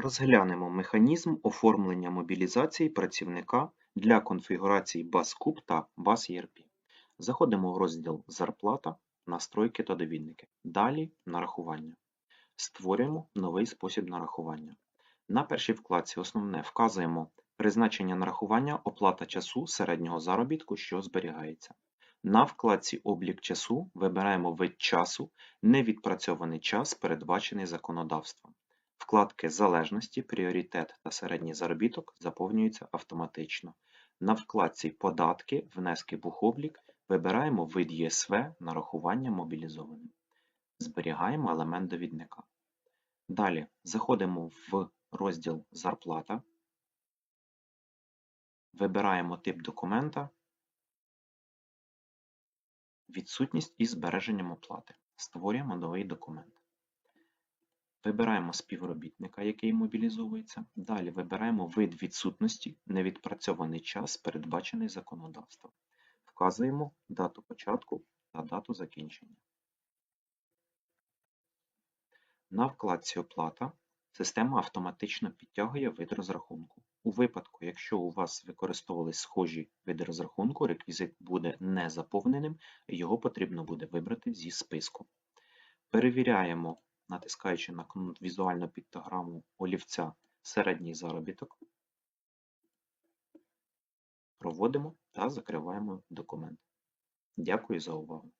Розглянемо механізм оформлення мобілізації працівника для конфігурації BAS-CUB та BAS-ERP. Заходимо в розділ Зарплата, Настройки та довідники. Далі Нарахування. Створюємо новий спосіб нарахування. На першій вкладці Основне вказуємо призначення нарахування оплата часу середнього заробітку, що зберігається. На вкладці Облік часу вибираємо вид часу, невідпрацьований час, передбачений законодавством. Вкладки Залежності, пріоритет та середній заробіток заповнюються автоматично. На вкладці Податки, внески бухоблік вибираємо вид ЄСВ нарахування мобілізованим. Зберігаємо елемент довідника. Далі заходимо в розділ Зарплата, вибираємо тип документа, відсутність із збереженням оплати. Створюємо новий документ. Вибираємо співробітника, який мобілізовується. Далі вибираємо вид відсутності, невідпрацьований час, передбачений законодавством. Вказуємо дату початку та дату закінчення. На вкладці Оплата система автоматично підтягує вид розрахунку. У випадку, якщо у вас використовувались схожі види розрахунку, реквізит буде не заповненим, його потрібно буде вибрати зі списку. Перевіряємо натискаючи на візуальну піктограму олівця середній заробіток, проводимо та закриваємо документ. Дякую за увагу!